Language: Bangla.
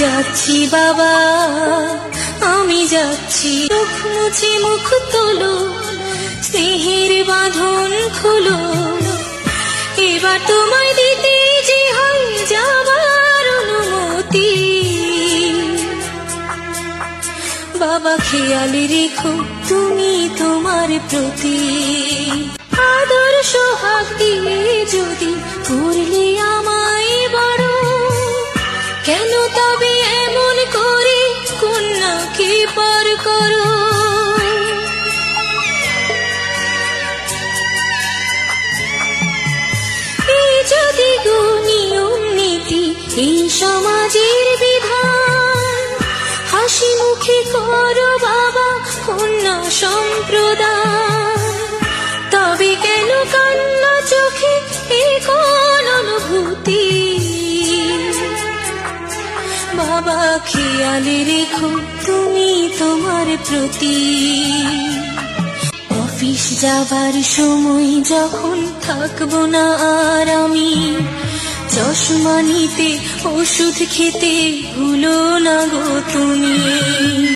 যাচ্ছি বাবা, আমি যাচ্ছি। চোখ মুছে মুখ তোলো, স্নেহের বাঁধন খুলো। এবার তোমায় দিতে যে হয় যাবার অনুমতি। বাবা, খেয়াল রেখো, তুমি তোমার প্রতি। আদর, সোহাগ কেন তবে এমন করে? কন্যাকে পর করো? এই যদি গো নিয়ম নীতি এই সমাজের বিধান। হাসি মুখে করো বাবা, কন্যা সম্প্রদায় তবে কেন কান্না চোখে এ কোন অনুভূতি? বাবা খেয়ালে রেখো, তুমি তোমার প্রতি। অফিস যাবার সময় যখন থাকব না আর আমি, চশমা নিতে ওষুধ খেতে ভুলো না গো তুমি।